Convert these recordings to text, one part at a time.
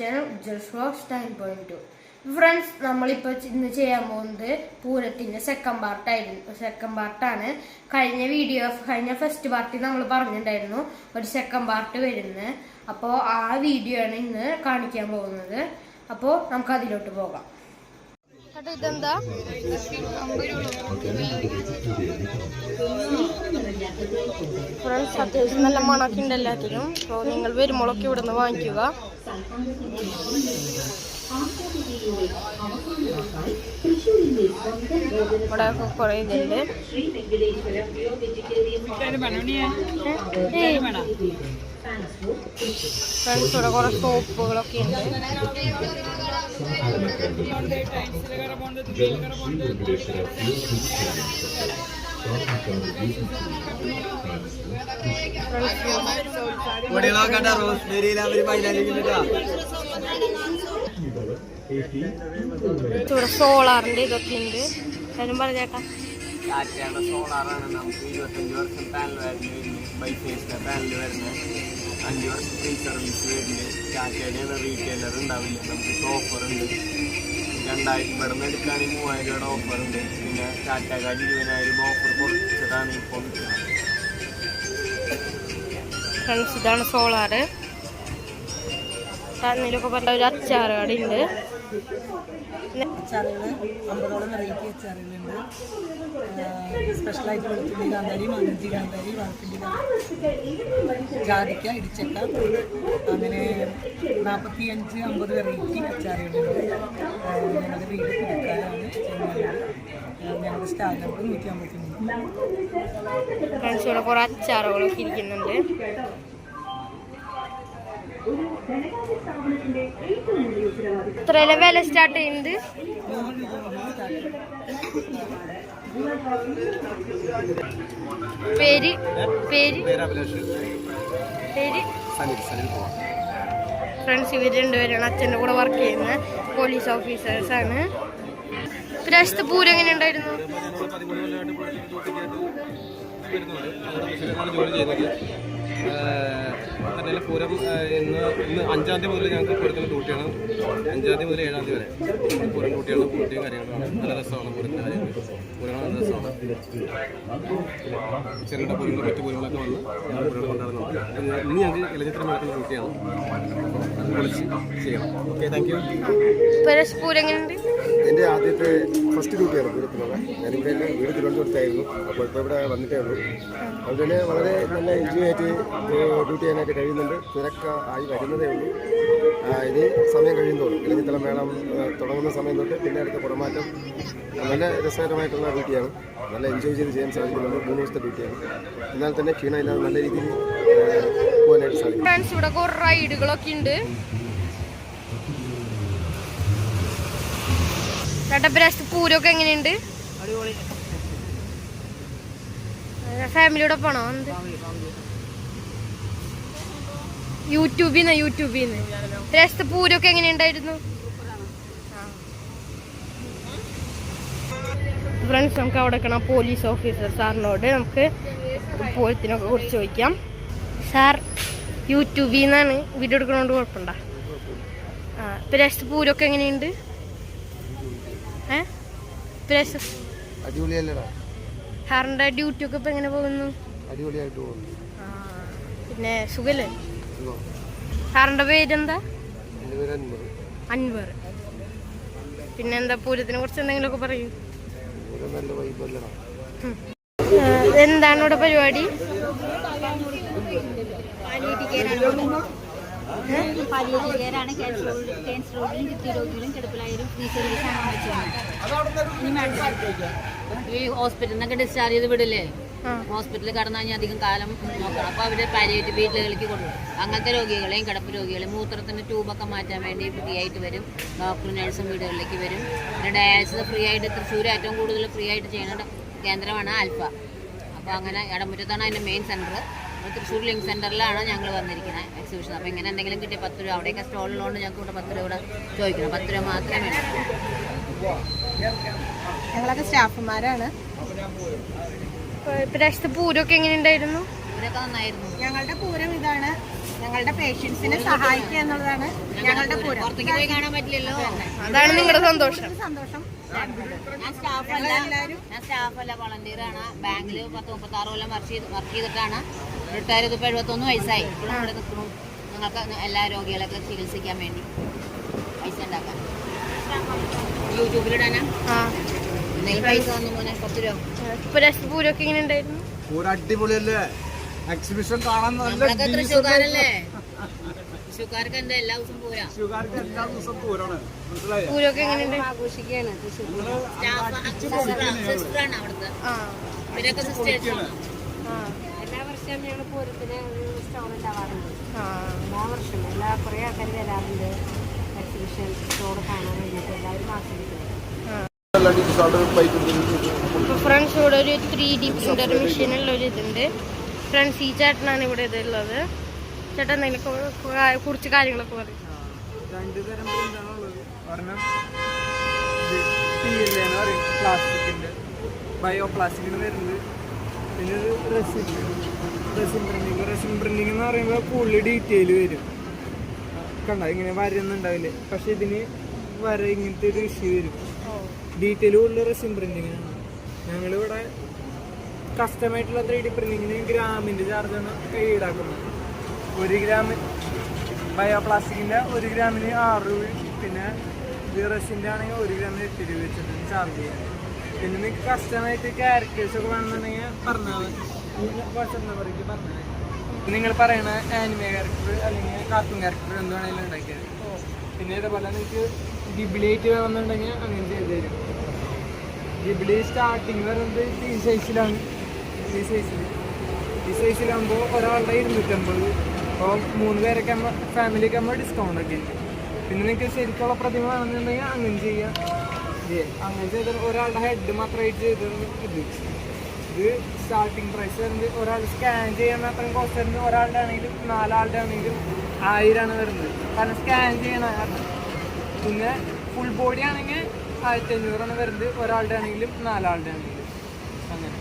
Channel Jose vlogs nine point. Two friends നമ്മളിപ്പോൾ ഇന്ന് ചെയ്യാൻ പോകുന്നത് പൂരത്തിന്റെ സെക്കൻഡ് പാർട്ടായിരുന്നു സെക്കൻഡ് പാർട്ടാണ് കഴിഞ്ഞ വീഡിയോ കഴിഞ്ഞ ഫസ്റ്റ് പാർട്ടി നമ്മൾ പറഞ്ഞിട്ടുണ്ടായിരുന്നു ഒരു സെക്കൻഡ് പാർട്ട് വരുന്നത് അപ്പോൾ ആ വീഡിയോ ആണ് ഇന്ന് കാണിക്കാൻ പോകുന്നത്. അപ്പോൾ നമുക്ക് അതിലോട്ട് പോകാം. ഇതെന്താ? ഫ്രണ്ട്സ് അത്യാവശ്യം നല്ല എല്ലാത്തിനും അപ്പോൾ നിങ്ങൾ വരുമ്പോഴൊക്കെ ഇവിടെ നിന്ന് വാങ്ങിക്കുക. ഇവിടെ കുറേ ഇതുണ്ട് ഫ്രണ്ട്സ് ഇവിടെ കുറേ സോപ്പുകളൊക്കെ ഉണ്ട് ഇവിടെ നോക്കണ്ട റോസ്മേരിയിൽ സോളാറിന്റെ ഇതൊക്കെ ഉണ്ട്. ഞാനും പറഞ്ഞേട്ടാ ടാറ്റയുടെ സോളാറാണ്. നമുക്ക് ഇരുപത്തഞ്ച് വർഷം പാനൽ വരുന്നത് ബൈഫേസിന്റെ പാനൽ വരുന്നത്. അഞ്ച് വർഷം ഫ്രീ സർവീസ് വരുന്നുണ്ട് ടാറ്റയുടെ റീറ്റെയിലർ ഉണ്ടാവില്ല. നമുക്ക് ഓഫർ ഉണ്ട്. രണ്ടായിരം ഇവിടെ നിന്ന് എടുക്കുകയാണെങ്കിൽ മൂവായിരം രൂപയുടെ ഓഫർ ഉണ്ട്. പിന്നെ ടാറ്റാക്കാട് ഇരുപതിനായിരം ഓഫർ കുറച്ചിട്ടാണ് ഇപ്പോൾ ഇതാണ് സോളാറ് തന്നിലൊക്കെ പറഞ്ഞ ഒരു അച്ചാറ് കട ഉണ്ട് അച്ചാറുകൾ അമ്പതോളം വെറൈറ്റി അച്ചാറുകളുണ്ട്. സ്പെഷ്യലായിട്ട് വെളുത്തുള്ളി കാന്താരി മങ്ങഞ്ചി കാന്താരി വാർപ്പിണ്ടി ജാതിക്ക ഇടിച്ചക്ക അങ്ങനെ നാൽപ്പത്തി അഞ്ച് അമ്പത് വെറൈറ്റി അച്ചാറുകളുണ്ട്. ആ, ഞങ്ങളുടെ വീട് പുതുക്കാനാണ് ചെങ്ങന്നൂർ ഞങ്ങളുടെ സ്റ്റാർ നമ്പർ നൂറ്റി അമ്പത്തി മൂന്ന് ഫ്രണ്ട്സ് ഇവിടെ അച്ചാറുകളൊക്കെ ഇരിക്കുന്നുണ്ട്. എത്രയിലെ വില സ്റ്റാർട്ട് ചെയ്യുന്നത്? പേര്? പേര്? പേര്? ഫ്രണ്ട്സ് ഇവർ രണ്ടുപേരാണ്. അച്ഛന്റെ കൂടെ വർക്ക് ചെയ്യുന്ന പോലീസ് ഓഫീസേഴ്സ് ആണ്. പ്രാവശ്യത്തെ പൂരം എങ്ങനെ ഉണ്ടായിരുന്നു? ജോലി ചെയ്യുന്നത് തന്നെ പൂരം ഇന്ന് ഇന്ന് അഞ്ചാം തീയതി മുതൽ ഞങ്ങൾക്ക് പൂരത്തിന് ഡ്യൂട്ടിയാണ്. അഞ്ചാം തീയതി മുതൽ ഏഴാം തീയതി വരെ പൂരം ഡ്യൂട്ടിയാണ് ഡ്യൂട്ടിയും കാര്യങ്ങളാണ് നല്ല രസമാണ് പൂരത്തിന്റെ കാര്യങ്ങൾ പൂരങ്ങൾ നല്ല രസമാണ്. ചെറുകിട പൂരങ്ങൾ മറ്റു പൂരങ്ങളൊക്കെ വന്ന് ഞങ്ങൾ പൂരങ്ങൾ കൊണ്ടാടുന്നുണ്ട്. ഇന്ന് ഞങ്ങൾക്ക് ഇലചിത്ര നടക്കുന്ന ഡ്യൂട്ടിയാണ്. ചെയ്യണം. ഓക്കെ താങ്ക് യു പ്രാവശ്യ പൂരം എങ്ങനെയുണ്ട്? എന്റെ ആദ്യത്തെ ഫസ്റ്റ് ഡ്യൂട്ടിയാണ് പൂരത്തിനുള്ള ഞാനിവിടെ എന്റെ വീട് തിരുവനന്തപുരത്തായിരുന്നു. അപ്പോൾ ഇപ്പോൾ ഇവിടെ വന്നിട്ടേ ഉള്ളൂ. അതുകൊണ്ട് തന്നെ വളരെ നല്ല എൻജോയ് ആയിട്ട് ഡ്യൂട്ടി ചെയ്യാനായിട്ട് കഴിയുന്നുണ്ട്. തിരക്ക് ആയി വരുന്നതേ ഉള്ളൂ. ഇനി സമയം കഴിയുന്നോളും ഇലഞ്ഞിത്തല മേളം തുടങ്ങുന്ന സമയം തൊട്ട് പിന്നെ അടുത്ത കുടമാറ്റം. നല്ല രസകരമായിട്ടുള്ള ഡ്യൂട്ടിയാണ് നല്ല എൻജോയ് ചെയ്ത് ചെയ്യാൻ സാധിക്കുന്നുണ്ട്. മൂന്ന് ദിവസത്തെ ഡ്യൂട്ടിയാണ് എന്നാൽ തന്നെ ക്ഷീണമില്ലാതെ നല്ല രീതിയിൽ പോകാനായിട്ട് സാധിക്കും. ഇവിടെ കുറേ റൈഡുകളൊക്കെ ഉണ്ട്. ചേട്ടാ പ്രാവശ്യത്തെ പൂരമൊക്കെ എങ്ങനെയുണ്ട്? ഫാമിലിയോടെ പോണോ എന്ത്? യൂട്യൂബിൽ നിന്ന് യൂട്യൂബിൽ നിന്ന്. പ്രാവശ്യത്തെ പൂരമൊക്കെ എങ്ങനെയുണ്ടായിരുന്നു? ഫ്രണ്ട്സ് നമുക്ക് അവിടെ കാണാം പോലീസ് ഓഫീസർ സാറിനോട് നമുക്ക് പൂരത്തിനൊക്കെ കുറിച്ച് ചോദിക്കാം. സാർ യൂട്യൂബിൽ നിന്നാണ് വീഡിയോ എടുക്കണോണ്ട് കുഴപ്പമുണ്ടോ? ആ പ്രാവശ്യത്തെ പൂരമൊക്കെ എങ്ങനെയുണ്ട്? അടിപൊളിയല്ലടാ. സാറിന്റെ ഡ്യൂട്ടി ഒക്കെ ഇപ്പൊ എങ്ങനെ പോകുന്നു? അടിപൊളിയായിട്ട് പോകുന്നു. ആ, പിന്നെ സുഖല്ലേ? സാറിന്റെ പേരെന്താ? അൻവർ. പിന്നെ എന്താ പൂരത്തിനെ കുറിച്ച് പറയൂ. നല്ല വൈബല്ലടാ ആ, എന്താണ് ഇവിടെ പരിപാടി? ക്യാൻസർ രോഗികളും കിഡ്നി രോഗികളും കിടപ്പിലായാലും ഫ്രീ സർവീസാണ് നമ്മൾ ചെയ്യുന്നത് ഈ ഹോസ്പിറ്റലിൽ നിന്നൊക്കെ ഡിസ്ചാർജ് ചെയ്ത് വിടില്ലേ? ഹോസ്പിറ്റലിൽ കടന്നു കഴിഞ്ഞാൽ അധികം കാലം നോക്കണം. അപ്പോൾ അവിടെ പരിയേറ്റ് വീട്ടിലേക്ക് കൊണ്ടുപോകും അങ്ങനത്തെ രോഗികളെയും കിടപ്പ് രോഗികളെയും മൂത്രത്തിന് ട്യൂബൊക്കെ മാറ്റാൻ വേണ്ടി ഫ്രീ ആയിട്ട് വരും. ഡോക്ടർ നഴ്സും വീടുകളിലേക്ക് വരും. പിന്നെ ഡയാലിസിസ് ഫ്രീ ആയിട്ട് തൃശ്ശൂർ ഏറ്റവും കൂടുതൽ ഫ്രീ ആയിട്ട് ചെയ്യുന്ന കേന്ദ്രമാണ് ആൽഫ. അപ്പോൾ അങ്ങനെ ഇടമുറ്റത്താണ് അതിന്റെ മെയിൻ സെന്റർ തൃശ്ശൂർ ലിങ്ക് സെന്ററിലാണ് ഞങ്ങൾ വന്നിരിക്കുന്നത് എക്സിബിഷൻ അപ്പോൾ ഇങ്ങനെ എന്തെങ്കിലും കിട്ടിയ പത്ത് രൂപ. അവിടെയൊക്കെ സ്റ്റോളിലുള്ളതുകൊണ്ട് ഞങ്ങൾക്ക് ഇവിടെ പത്ത് രൂപ ഇവിടെ ചോദിക്കണം. പത്ത് രൂപ മാത്രമേ ഞങ്ങളൊക്കെ സ്റ്റാഫുമാരാണ്. പ്രദേശത്ത് പൂരമൊക്കെ എങ്ങനെയുണ്ടായിരുന്നു ഇവരൊക്കെ നന്നായിരുന്നു. ഞങ്ങളുടെ പൂരം ഇതാണ്. ഞങ്ങളുടെ പേഷ്യൻസിനെ സഹായിക്കുക എന്നുള്ളതാണ് ഞങ്ങളുടെ പൂരം. പുറത്തേക്ക് പോയി കാണാൻ പറ്റില്ലല്ലോ. അതാണ് നിങ്ങളുടെ സന്തോഷം. സന്തോഷം. ഞാൻ സ്റ്റാഫല്ല. ഞാൻ സ്റ്റാഫല്ല വളണ്ടിയറാണ് ബാങ്കിൽ പത്ത് മുപ്പത്താറ് കൊല്ലം വർക്ക് ചെയ്ത് വർക്ക് ചെയ്തിട്ടാണ് റിട്ടയർ ചെയ്തിപ്പോൾ എഴുപത്തൊന്ന് വയസ്സായി. ഇപ്പോഴും ഇവിടെ നിൽക്കുന്നു. നിങ്ങൾക്ക് എല്ലാ രോഗികളൊക്കെ ചികിത്സിക്കാൻ വേണ്ടി പൈസ ഉണ്ടാക്കാൻ. യൂട്യൂബിലിടാനാ? ആ. എന്തെങ്കിലും പൈസ തന്നു മോനെ പത്ത് രൂപ. ഇപ്പൊ രസപൂരൊക്കെ ഇങ്ങനെ ഉണ്ടായിരുന്നു. അടിപൊളിയല്ലേ എക്സിബിഷൻ കാണാൻ നല്ല നമ്മളൊക്കെ തൃശ്ശൂർക്കാരല്ലേ? തൃശ്ശൂർക്കാർക്ക് എന്താ എല്ലാ ദിവസവും പോരാ. തൃശ്ശൂർക്കാർക്ക് എല്ലാ ദിവസവും പൂരമാണ് മനസ്സിലായോ? പൂരൊക്കെ എങ്ങനെയുണ്ട് ആഘോഷിക്കുകയാണ് സിസ്റ്ററാണ് അവിടുത്തെ. ആ. ഇവരൊക്കെ സിസ്റ്റേഴ്സാണ്. ആ എല്ലാ വർഷവും ഞങ്ങൾ പൂരത്തിന് ഒരു സ്റ്റോൾ ഉണ്ടാവാറുണ്ട് ആ. എല്ലാ കുറേ ആൾക്കാർ വരാറുണ്ട് എക്സിബിഷൻ സ്റ്റോൾ കാണാൻ വേണ്ടിയിട്ട് എല്ലാവരും ആസ്വദിക്കുന്നത് ഫ്രണ്ട്സ് ഇവിടെ ഒരു ത്രീ ഡി പ്രിന്റർ മെഷീനുള്ള ഒരു ഇതുണ്ട്. ഫ്രണ്ട്സ് ഈ ചേട്ടനാണ് ഇവിടെ ഇതുള്ളത്. ചേട്ടൻ എന്തെങ്കിലും കുറച്ച് കാര്യങ്ങളൊക്കെ പറയും. രണ്ട് തരം ഒരെണ്ണം ബയോ പ്ലാസ്റ്റിക്കിന് വരുന്നത്. പിന്നെ റെസിൻ പ്രിന്റിങ് റെസിൻ പ്രിന്റിങ് എന്ന് പറയുമ്പോൾ കൂടുതൽ ഡീറ്റെയിൽ വരും. കണ്ട? ഇങ്ങനെ വരയൊന്നുണ്ടാവില്ലേ പക്ഷെ ഇതിന് വര ഇങ്ങനത്തെ ഒരു ഇഷ്യൂ വരും. ഡീറ്റെയിൽ കൂടുതൽ റെസിൻ ആണ്. ഞങ്ങളിവിടെ കസ്റ്റമായിട്ടുള്ള ത്രീ ഡി പ്രിന്റിങ്ങിന് ഗ്രാമിന്റെ ചാർജാണ് ഈടാക്കുന്നത് ഒരു ഗ്രാം ബയോ പ്ലാസ്റ്റിക്കിന്റെ ഒരു ഗ്രാമിന് ആറ് രൂപ പിന്നെ റസിന്റെ ആണെങ്കിൽ ഒരു ഗ്രാമിന് എട്ട് രൂപ വെച്ചിട്ട് ചാർജ് ചെയ്യാം പിന്നെ നിങ്ങൾക്ക് കസ്റ്റമായിട്ട് ക്യാരക്ടേഴ്സ് ഒക്കെ വേണമെന്നുണ്ടെങ്കിൽ പറഞ്ഞാൽ മതി. നിങ്ങൾ പറയണ ആനിമ ക്യാരക്ടർ അല്ലെങ്കിൽ കാർട്ടൂൺ ക്യാരക്ടർ എന്ത് വേണമെങ്കിലും ഉണ്ടാക്കിയത് പിന്നെ ഇതേപോലെ നിങ്ങൾക്ക് ഡിബിലേറ്റ് വേണമെന്നുണ്ടെങ്കിൽ അങ്ങനെ ചെയ്തു തരും. ജിബിലി സ്റ്റാർട്ടിങ് വരുന്നത് ഈ സൈസിലാണ് ഈ സൈസിൽ ഈ സൈസിലാകുമ്പോൾ ഒരാളുടെ ഇരുന്നൂറ്റമ്പത്. അപ്പോൾ മൂന്ന് പേരൊക്കെ ആകുമ്പോൾ ഫാമിലിക്ക് ആകുമ്പോൾ ഡിസ്കൗണ്ട് ഒക്കെ ഉണ്ട്. പിന്നെ നിങ്ങൾക്ക് ശരിക്കുള്ള പ്രതിമ വേണമെന്നുണ്ടെങ്കിൽ അങ്ങനെ ചെയ്യാം. അങ്ങനെ ചെയ്ത ഒരാളുടെ ഹെഡ് മാത്രമായിട്ട് ചെയ്തത് ഇത് ഇത് സ്റ്റാർട്ടിങ് പ്രൈസ് വരുന്നത് ഒരാൾ സ്കാൻ ചെയ്യാൻ മാത്രം കോസ്റ്റ് വരുന്നത് ഒരാളുടെ ആണെങ്കിലും നാലാളുടെ ആണെങ്കിലും ആയിരമാണ് വരുന്നത്. കാരണം സ്കാൻ ചെയ്യണ പിന്നെ ഫുൾ ബോഡി ആണെങ്കിൽ ആയിരത്തി അഞ്ഞൂറാണ് വരുന്നത് ഒരാളുടെ ആണെങ്കിലും നാലാളുടെ ആണെങ്കിലും. അങ്ങനെ.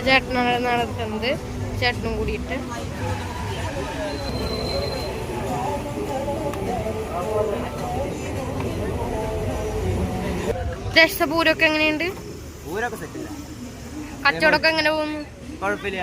ചേട്ടനാണ് നടത്തുന്നത് ചേട്ടനും കൂടിയിട്ട്. രക്ഷപൂരൊക്കെ എങ്ങനെയുണ്ട്? കച്ചവടമൊക്കെ എങ്ങനെ പോകുന്നു? കുഴപ്പമില്ല.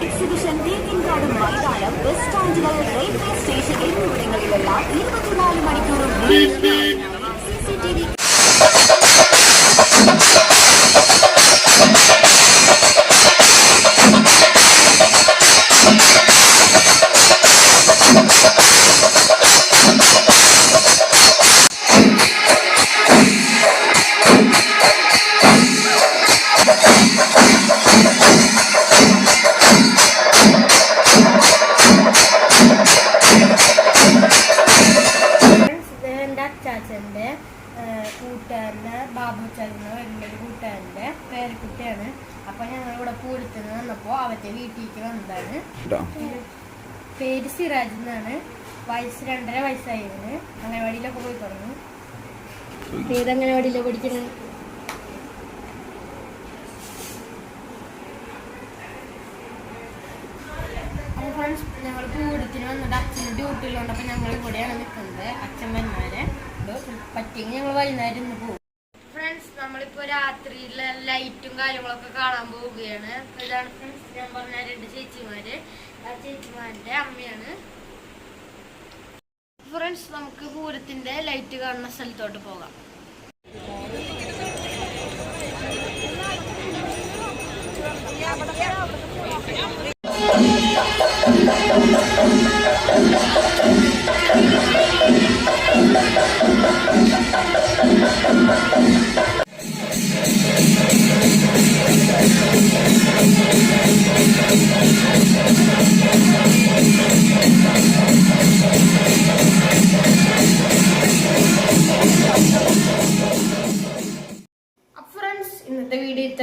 എക്സിബിഷൻ ഗാർഡൻ മൈതാനം ബസ് സ്റ്റാൻഡുകൾ റെയിൽവേ സ്റ്റേഷൻ എന്നിവിടങ്ങളിലെല്ലാം ഇരുപത്തിനാല് മണിക്കൂറും അവരുടെ വീട്ടിലേക്ക് വന്നതാണ് പേര് സിറാജ് എന്നാണ്. വയസ്സ് രണ്ടര വയസ്സായിരുന്നു. അംഗനവാടിയിലൊക്കെ പോയി തുടങ്ങി. ഏത് അംഗനവാടിയിലാണ് പഠിക്കുന്നത് അപ്പോൾ ഫ്രണ്ട്സ് ഞങ്ങൾ പൂരത്തിന് വന്നിട്ട് അച്ഛന്റെ ഡ്യൂട്ടിയിലുണ്ട് അപ്പോൾ ഞങ്ങൾ ഇവിടെയാണ് നിൽക്കുന്നത്. അച്ഛൻ വന്മാരെ പറ്റിയെങ്കിൽ ഞങ്ങൾ വൈകുന്നേരം ഇന്ന് പോകും ഫ്രണ്ട്സ് നമ്മളിപ്പോൾ രാത്രിയിലെ ലൈറ്റും കാര്യങ്ങളൊക്കെ കാണാൻ പോവുകയാണ്. ഇതാണ് ഫ്രണ്ട്സ് ഞാൻ പറഞ്ഞ രണ്ട് ചേച്ചിമാര്. ആ ചേച്ചിമാരുടെ അമ്മയാണ്. ഫ്രണ്ട്സ് നമുക്ക് പൂരത്തിന്റെ ലൈറ്റ് കാണുന്ന സ്ഥലത്തോട്ട് പോകാം. ഫ്രണ്ട്സ്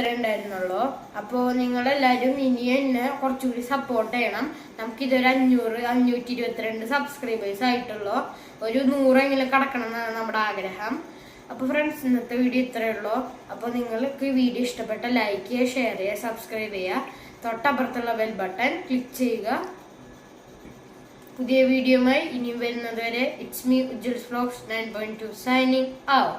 ഇത്രേ ഉണ്ടായിരുന്നുള്ളൂ. അപ്പോൾ നിങ്ങളെല്ലാവരും ഇനി എന്നെ കുറച്ചുകൂടി സപ്പോർട്ട് ചെയ്യണം. നമുക്കിതൊരു അഞ്ഞൂറ് അഞ്ഞൂറ്റി ഇരുപത്തിരണ്ട് സബ്സ്ക്രൈബേഴ്സ് ആയിട്ടുള്ളൂ. ഒരു നൂറെങ്കിലും കടക്കണം എന്നാണ് നമ്മുടെ ആഗ്രഹം. അപ്പോൾ ഫ്രണ്ട്സ് ഇന്നത്തെ വീഡിയോ ഇത്രയേ ഉള്ളൂ. അപ്പോൾ നിങ്ങൾക്ക് ഈ വീഡിയോ ഇഷ്ടപ്പെട്ട ലൈക്ക് ചെയ്യുക ഷെയർ ചെയ്യുക സബ്സ്ക്രൈബ് ചെയ്യുക. തൊട്ടപ്പുറത്തുള്ള ബെൽ ബട്ടൺ ക്ലിക്ക് ചെയ്യുക. പുതിയ വീഡിയോയുമായി ഇനിയും വരുന്നത് വരെ it's me Ujjal vlogs nine point two signing out